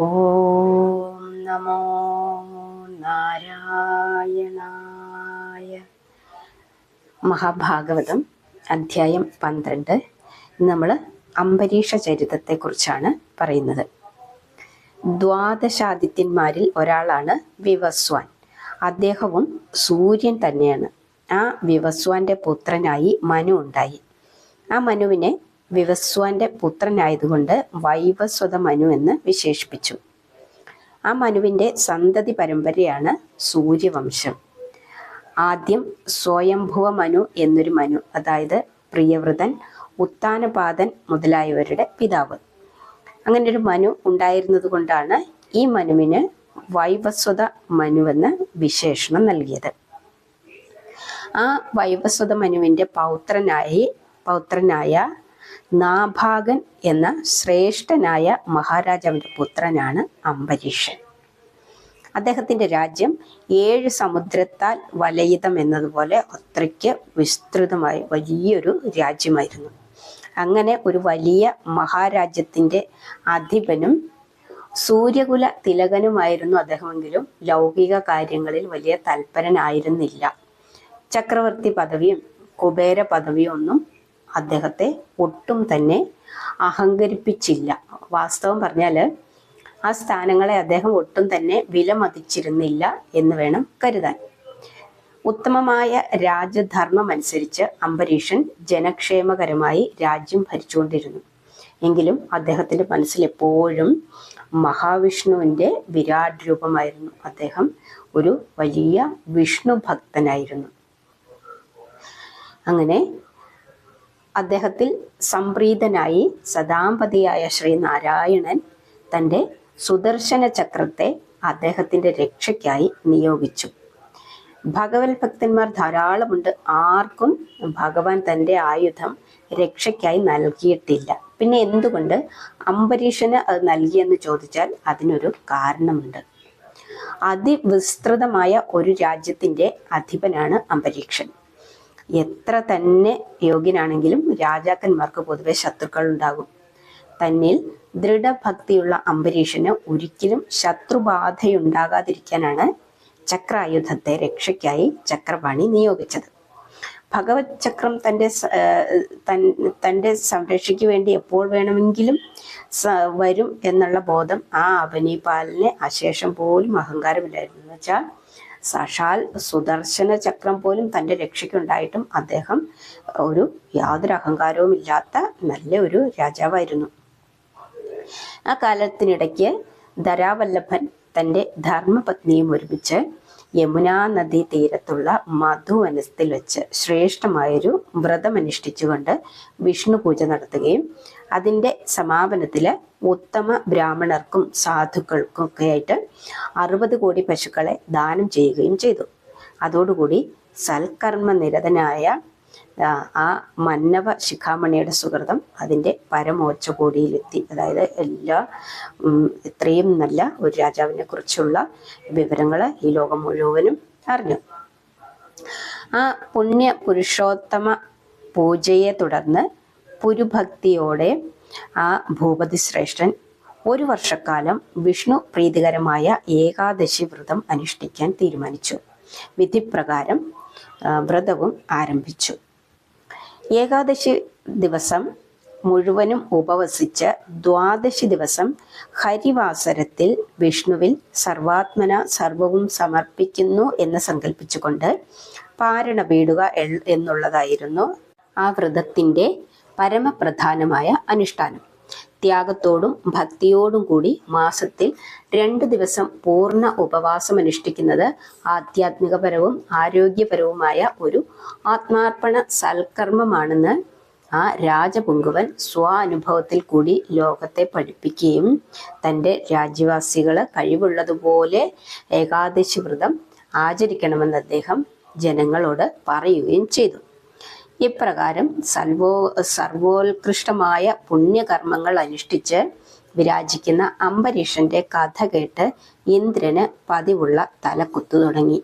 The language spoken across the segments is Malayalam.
ഓം നമോ നാരായണായ. മഹാഭാഗവതം അധ്യായം പന്ത്രണ്ട്. നമ്മൾ അംബരീഷ ചരിതത്തെക്കുറിച്ചാണ് പറയുന്നത്. ദ്വാദശാദിത്യന്മാരിൽ ഒരാളാണ് വിവസ്വാൻ. അദ്ദേഹവും സൂര്യൻ തന്നെയാണ്. ആ വിവസ്വാന്റെ പുത്രനായി മനു ഉണ്ടായി. ആ മനുവിനെ വിവസ്വാന്റെ പുത്രനായതുകൊണ്ട് വൈവസ്വത മനു എന്ന് വിശേഷിപ്പിച്ചു. ആ മനുവിന്റെ സന്തതി പരമ്പരയാണ് സൂര്യവംശം. ആദ്യം സ്വയംഭുവ മനു എന്നൊരു മനു അതായത് പ്രിയവ്രതൻ ഉത്താനപാതൻ മുതലായവരുടെ പിതാവ്. അങ്ങനെ ഒരു മനു ഉണ്ടായിരുന്നത് കൊണ്ടാണ് ഈ മനുവിന് വൈവസ്വത മനുവെന്ന് വിശേഷണം നൽകിയത്. ആ വൈവസ്വത മനുവിന്റെ പൗത്രനായി പൗത്രനായ നാഭാഗൻ എന്ന ശ്രേഷ്ഠനായ മഹാരാജാവിന്റെ പുത്രനാണ് അംബരീഷൻ. അദ്ദേഹത്തിന്റെ രാജ്യം ഏഴ് സമുദ്രത്താൽ വലയിതം എന്നതുപോലെ അത്രയ്ക്ക് വിസ്തൃതമായ വലിയൊരു രാജ്യമായിരുന്നു. അങ്ങനെ ഒരു വലിയ മഹാരാജ്യത്തിന്റെ അധിപനും സൂര്യകുല തിലകനുമായിരുന്നു അദ്ദേഹമെങ്കിലും ലൗകിക കാര്യങ്ങളിൽ വലിയ തൽപരനായിരുന്നില്ല. ചക്രവർത്തി പദവിയും കുബേര പദവിയും ഒന്നും അദ്ദേഹത്തെ ഒട്ടും തന്നെ അഹങ്കരിപ്പിച്ചില്ല. വാസ്തവം പറഞ്ഞാൽ ആ സ്ഥാനങ്ങളെ അദ്ദേഹം ഒട്ടും തന്നെ വിലമതിച്ചിരുന്നില്ല എന്ന് വേണം കരുതാൻ. ഉത്തമമായ രാജധർമ്മം അനുസരിച്ച് അംബരീഷൻ ജനക്ഷേമകരമായി രാജ്യം ഭരിച്ചുകൊണ്ടിരുന്നു. എങ്കിലും അദ്ദേഹത്തിന്റെ മനസ്സിൽ എപ്പോഴും മഹാവിഷ്ണുവിന്റെ വിരാട് രൂപമായിരുന്നു. അദ്ദേഹം ഒരു വലിയ വിഷ്ണു ഭക്തനായിരുന്നു. അങ്ങനെ അദ്ദേഹത്തിൽ സംപ്രീതനായി സദാമ്പതിയായ ശ്രീനാരായണൻ തന്റെ സുദർശന ചക്രത്തെ അദ്ദേഹത്തിന്റെ രക്ഷയ്ക്കായി നിയോഗിച്ചു. ഭഗവത് ഭക്തന്മാർ ധാരാളമുണ്ട്. ആർക്കും ഭഗവാൻ തന്റെ ആയുധം രക്ഷയ്ക്കായി നൽകിയിട്ടില്ല. പിന്നെ എന്തുകൊണ്ട് അംബരീഷന് അത് നൽകിയെന്ന് ചോദിച്ചാൽ അതിനൊരു കാരണമുണ്ട്. അതിവിസ്തൃതമായ ഒരു രാജ്യത്തിന്റെ അധിപനാണ് അംബരീക്ഷൻ എത്ര തന്നെ യോഗ്യനാണെങ്കിലും രാജാക്കന്മാർക്ക് പൊതുവെ ശത്രുക്കൾ ഉണ്ടാകും തന്നിൽ ദൃഢഭക്തിയുള്ള അംബരീഷന് ഒരിക്കലും ശത്രുബാധയുണ്ടാകാതിരിക്കാനാണ് ചക്രായുധത്തെ രക്ഷയ്ക്കായി ചക്രപാണി നിയോഗിച്ചത്. ഭഗവത് ചക്രം തന്റെ തന്റെ സംരക്ഷയ്ക്ക് വേണ്ടി എപ്പോൾ വേണമെങ്കിലും വരും എന്നുള്ള ബോധം ആ അവനീപാലിന് അശേഷം പോലും അഹങ്കാരമില്ലായിരുന്നു. എന്ന് വെച്ചാൽ സാക്ഷാൽ സുദർശന ചക്രം പോലും തന്റെ രക്ഷയ്ക്കുണ്ടായിട്ടും അദ്ദേഹം ഒരു യാതൊരു അഹങ്കാരവും ഇല്ലാത്ത നല്ല ഒരു രാജാവായിരുന്നു. ആ കാലത്തിനിടയ്ക്ക് ധരാവല്ലഭൻ തന്റെ ധർമ്മപത്നിയും ഒരുമിച്ച് യമുനാ നദി തീരത്തുള്ള മധുവനത്തിൽ വെച്ച് ശ്രേഷ്ഠമായൊരു വ്രതമനുഷ്ഠിച്ചുകൊണ്ട് വിഷ്ണു പൂജ നടത്തുകയും അതിന്റെ സമാപനത്തിൽ ഉത്തമ ബ്രാഹ്മണർക്കും സാധുക്കൾക്കും ഒക്കെ ആയിട്ട് അറുപത് കോടി പശുക്കളെ ദാനം ചെയ്യുകയും ചെയ്തു. അതോടുകൂടി സൽക്കർമ്മ നിരതനായ ആ മന്നവ ശിഖാമണിയുടെ സുഹൃതം അതിന്റെ പരമോച്ച കോടിയിലെത്തി അതായത് എല്ലാ ഇത്രയും നല്ല ഒരു രാജാവിനെ കുറിച്ചുള്ള വിവരങ്ങൾ ഈ ലോകം മുഴുവനും അറിഞ്ഞു. ആ പുണ്യ പുരുഷോത്തമ പൂജയെ തുടർന്ന് പുരുഭക്തിയോടെ ആ ഭൂപതി ശ്രേഷ്ഠൻ ഒരു വർഷക്കാലം വിഷ്ണു പ്രീതികരമായ ഏകാദശി വ്രതം അനുഷ്ഠിക്കാൻ തീരുമാനിച്ചു. വിധിപ്രകാരം വ്രതവും ആരംഭിച്ചു. ഏകാദശി ദിവസം മുഴുവനും ഉപവസിച്ച് ദ്വാദശി ദിവസം ഹരിവാസരത്തിൽ വിഷ്ണുവിൽ സർവാത്മന സർവവും സമർപ്പിക്കുന്നു എന്ന് സങ്കല്പിച്ചുകൊണ്ട് പാരണ വീടുക എന്നുള്ളതായിരുന്നു ആ വ്രതത്തിന്റെ പരമപ്രധാനമായ അനുഷ്ഠാനം. ത്യാഗത്തോടും ഭക്തിയോടും കൂടി മാസത്തിൽ രണ്ട് ദിവസം പൂർണ ഉപവാസം അനുഷ്ഠിക്കുന്നത് ആധ്യാത്മികപരവും ആരോഗ്യപരവുമായ ഒരു ആത്മാർപ്പണ സൽക്കർമ്മമാണെന്ന് ആ രാജപുങ്കുവൻ സ്വാനുഭവത്തിൽ കൂടി ലോകത്തെ പഠിപ്പിക്കുകയും തന്റെ രാജ്യവാസികൾ കഴിവുള്ളതുപോലെ ഏകാദശി വ്രതം ആചരിക്കണമെന്ന് അദ്ദേഹം ജനങ്ങളോട് പറയുകയും ചെയ്തു. ഇപ്രകാരം സർവോ സർവോത്കൃഷ്ടമായ പുണ്യകർമ്മങ്ങൾ അനുഷ്ഠിച്ച് വിരാജിക്കുന്ന അംബരീഷന്റെ കഥ കേട്ട് ഇന്ദ്രന് പതിവുള്ള തലക്കുത്തു തുടങ്ങി.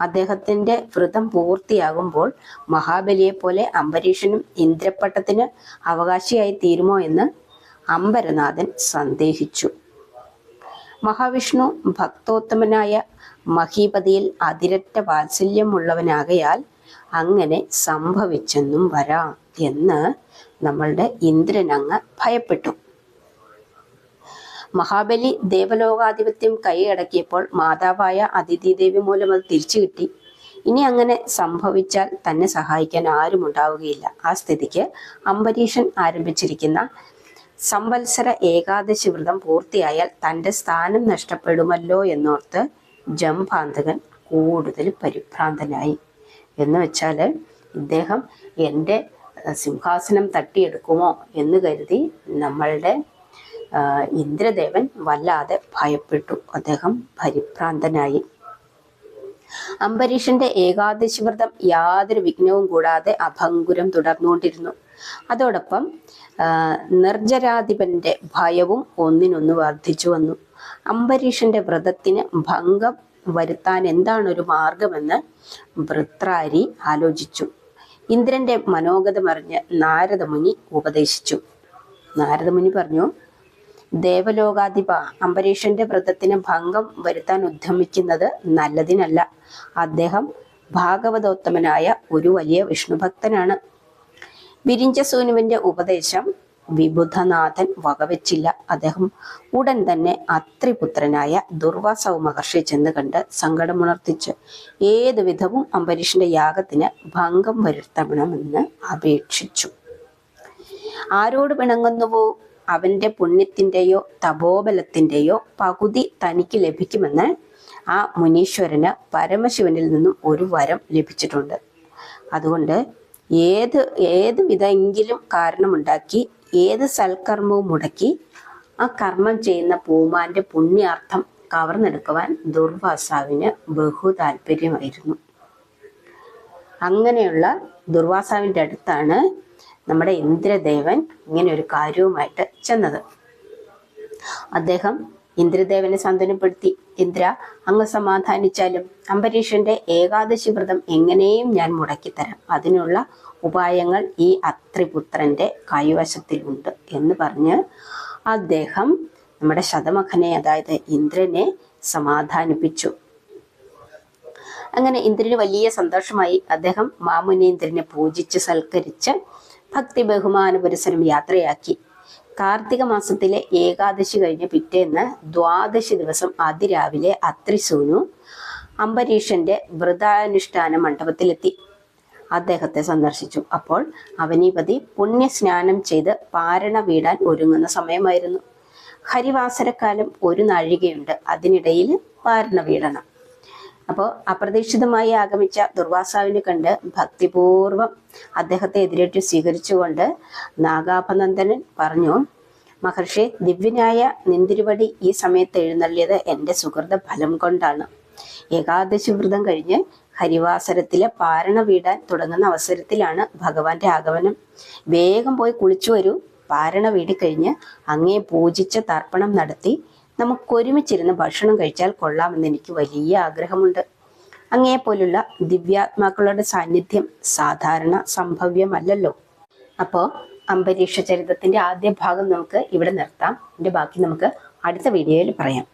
അദ്ദേഹത്തിന്റെ വ്രതം പൂർത്തിയാകുമ്പോൾ മഹാബലിയെ പോലെ അംബരീഷനും ഇന്ദ്രപ്പട്ടത്തിന് അവകാശിയായി തീരുമോ എന്ന് അംബരനാഥൻ സന്ദേഹിച്ചു. മഹാവിഷ്ണു ഭക്തോത്തമനായ മഹീപതിയിൽ അതിരറ്റ വാത്സല്യമുള്ളവനാകയാൽ അങ്ങനെ സംഭവിച്ചെന്നും വരാം എന്ന് നമ്മളുടെ ഇന്ദ്രൻ അങ്ങ് ഭയപ്പെട്ടു. മഹാബലി ദേവലോകാധിപത്യം കൈയടക്കിയപ്പോൾ മാതാവായ അതിഥി ദേവി മൂലം അത് തിരിച്ചു കിട്ടി. ഇനി അങ്ങനെ സംഭവിച്ചാൽ തന്നെ സഹായിക്കാൻ ആരും ഉണ്ടാവുകയില്ല. ആ സ്ഥിതിക്ക് അംബരീഷൻ ആരംഭിച്ചിരിക്കുന്ന സംവത്സര ഏകാദശി വ്രതം പൂർത്തിയായാൽ തന്റെ സ്ഥാനം നഷ്ടപ്പെടുമല്ലോ എന്നോർത്ത് ജംഭാന്തകൻ കൂടുതൽ പരിഭ്രാന്തനായി. എന്ന് വെച്ചാൽ ഇദ്ദേഹം എന്റെ സിംഹാസനം തട്ടിയെടുക്കുമോ എന്ന് കരുതി നമ്മളുടെ ഇന്ദ്രദേവൻ വല്ലാതെ ഭയപ്പെട്ടു. അദ്ദേഹം പരിഭ്രാന്തനായി. അംബരീഷന്റെ ഏകാദശി വ്രതം യാതൊരു വിഘ്നവും കൂടാതെ അഭങ്കുരം തുടർന്നുകൊണ്ടിരുന്നു. അതോടൊപ്പം നിർജരാധിപന്റെ ഭയവും ഒന്നിനൊന്ന് വർദ്ധിച്ചു വന്നു. അംബരീഷന്റെ വ്രതത്തിന് ഭംഗം വരുത്താൻ എന്താണ് ഒരു മാർഗമെന്ന് വൃത്രാരി ആലോചിച്ചു. ഇന്ദ്രന്റെ മനോഗതമറിഞ്ഞ് നാരദമുനി ഉപദേശിച്ചു. നാരദമുനി പറഞ്ഞു ദേവലോകാധിപ അംബരീഷന്റെ വ്രതത്തിന് ഭംഗം വരുത്താൻ ഉദ്യമിക്കുന്നത് നല്ലതിനല്ല. അദ്ദേഹം ഭാഗവതോത്തമനായ ഒരു വലിയ വിഷ്ണുഭക്തനാണ്. വിരിഞ്ചസൂനുവിന്റെ ഉപദേശം വിബുധനാഥൻ വകവെച്ചില്ല. അദ്ദേഹം ഉടൻ തന്നെ അത്രിപുത്രനായ ദുർവാസവ മഹർഷി ചെന്ന് കണ്ട് സങ്കടമുണർത്തിച്ച് ഏതു വിധവും അംബരീഷിന്റെ യാഗത്തിന് ഭംഗം വരുത്തണമെന്ന് അപേക്ഷിച്ചു. ആരോട് പിണങ്ങുന്നുവോ? അവന്റെ പുണ്യത്തിന്റെയോ തപോബലത്തിന്റെയോ പകുതി തനിക്ക് ലഭിക്കുമെന്ന് ആ മുനീശ്വരന് പരമശിവനിൽ നിന്നും ഒരു വരം ലഭിച്ചിട്ടുണ്ട്. അതുകൊണ്ട് ഏത് ഏത് വിധമെങ്കിലും കാരണമുണ്ടാക്കി ഏത് സൽക്കർമ്മവും മുടക്കി ആ കർമ്മം ചെയ്യുന്ന പൂമാന്റെ പുണ്യാർത്ഥം കവർന്നെടുക്കുവാൻ ദുർവാസാവിന് ബഹു താല്പര്യമായിരുന്നു. അങ്ങനെയുള്ള ദുർവാസാവിന്റെ അടുത്താണ് നമ്മുടെ ഇന്ദ്രദേവൻ ഇങ്ങനെ ഒരു കാര്യവുമായിട്ട് ചെന്നത്. അദ്ദേഹം ഇന്ദ്രദേവനെ സാന്ത്വനപ്പെടുത്തി. ഇന്ദ്ര അങ്ങ് സമാധാനിച്ചാലും അംബരീഷന്റെ ഏകാദശി വ്രതം എങ്ങനെയും ഞാൻ മുടക്കിത്തരാം. അതിനുള്ള ഉപായങ്ങൾ ഈ അത്രിപുത്രന്റെ കൈവശത്തിലുണ്ട് എന്ന് പറഞ്ഞ് അദ്ദേഹം നമ്മുടെ ശതമഖനെ അതായത് ഇന്ദ്രനെ സമാധാനിപ്പിച്ചു. അങ്ങനെ ഇന്ദ്രന് വലിയ സന്തോഷമായി. അദ്ദേഹം മാമുനീന്ദ്രനെ പൂജിച്ച് സൽക്കരിച്ച് ഭക്തി ബഹുമാന പുരസരം യാത്രയാക്കി. കാർത്തിക മാസത്തിലെ ഏകാദശി കഴിഞ്ഞ് പിറ്റേന്ന് ദ്വാദശി ദിവസം അതിരാവിലെ അത്രിസൂനു അംബരീഷന്റെ വ്രതാനുഷ്ഠാന മണ്ഡപത്തിലെത്തി. അദ്ദേഹത്തെ സന്ദർശിച്ചു. അപ്പോൾ അവനീപതി പുണ്യസ്നാനം ചെയ്ത് പാരണ വീടാൻ ഒരുങ്ങുന്ന സമയമായിരുന്നു. ഹരിവാസരക്കാലം ഒരു നാഴികയുണ്ട്. അതിനിടയിൽ പാരണ വീടണം. അപ്പോൾ അപ്രതീക്ഷിതമായി ആഗമിച്ച ദുർവാസാവിനെ കണ്ട് ഭക്തിപൂർവം അദ്ദേഹത്തെ എതിരേറ്റ് സ്വീകരിച്ചുകൊണ്ട് നാഗാഭനന്ദനൻ പറഞ്ഞു മഹർഷി ദിവ്യനായ നിന്തിരുവടി ഈ സമയത്ത് എഴുന്നള്ളിയത് എന്റെ സുഹൃത ഫലം കൊണ്ടാണ്. ഏകാദശി വ്രതം കഴിഞ്ഞ് ഹരിവാസരത്തിലെ പാരണ വീടാൻ തുടങ്ങുന്ന അവസരത്തിലാണ് ഭഗവാന്റെ ആഗമനം വേഗം പോയി കുളിച്ചു വരൂ. പാരണ വീടി കഴിഞ്ഞ് അങ്ങേ പൂജിച്ച് തർപ്പണം നടത്തി നമുക്കൊരുമിച്ചിരുന്ന് ഭക്ഷണം കഴിച്ചാൽ കൊള്ളാമെന്ന് എനിക്ക് വലിയ ആഗ്രഹമുണ്ട്. അങ്ങേ പോലുള്ള ദിവ്യാത്മാക്കളുടെ സാന്നിധ്യം സാധാരണ സംഭവ്യമല്ലല്ലോ. അപ്പോൾ അമ്പരീക്ഷ ചരിത്രത്തിന്റെ ആദ്യ ഭാഗം നമുക്ക് ഇവിടെ നിർത്താം. ഇതിന്റെ ബാക്കി നമുക്ക് അടുത്ത വീഡിയോയിൽ പറയാം.